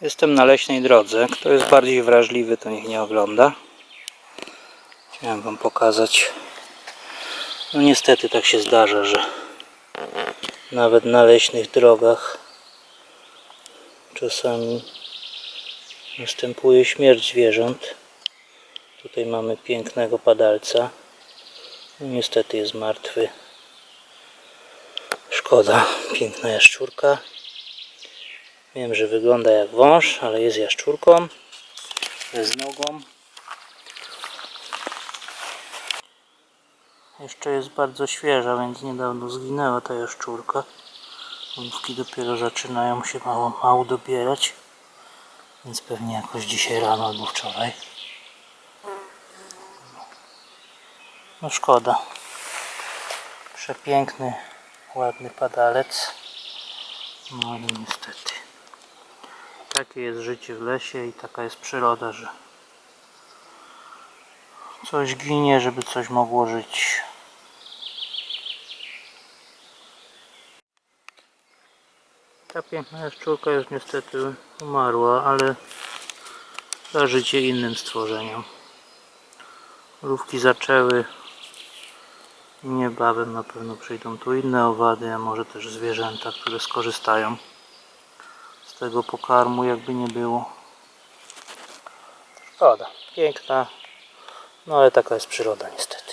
Jestem na leśnej drodze. Kto jest bardziej wrażliwy, to niech nie ogląda. Chciałem Wam pokazać. No niestety tak się zdarza, że nawet na leśnych drogach czasami następuje śmierć zwierząt. Tutaj mamy pięknego padalca. No, niestety jest martwy. Szkoda, piękna jaszczurka. Wiem, że wygląda jak wąż, ale jest jaszczurką. Bez nogą. Jeszcze jest bardzo świeża, więc niedawno zginęła ta jaszczurka. Główki dopiero zaczynają się mało, mało dobierać. Więc pewnie jakoś dzisiaj rano albo wczoraj. No szkoda. Przepiękny, ładny padalec. No ale niestety. Takie jest życie w lesie i taka jest przyroda, że coś ginie, żeby coś mogło żyć. Ta piękna jaszczurka już niestety umarła, ale da życie innym stworzeniom. Mrówki zaczęły i niebawem na pewno przyjdą tu inne owady, a może też zwierzęta, które skorzystają tego pokarmu, jakby nie było. Szkoda, piękna, no ale taka jest przyroda niestety.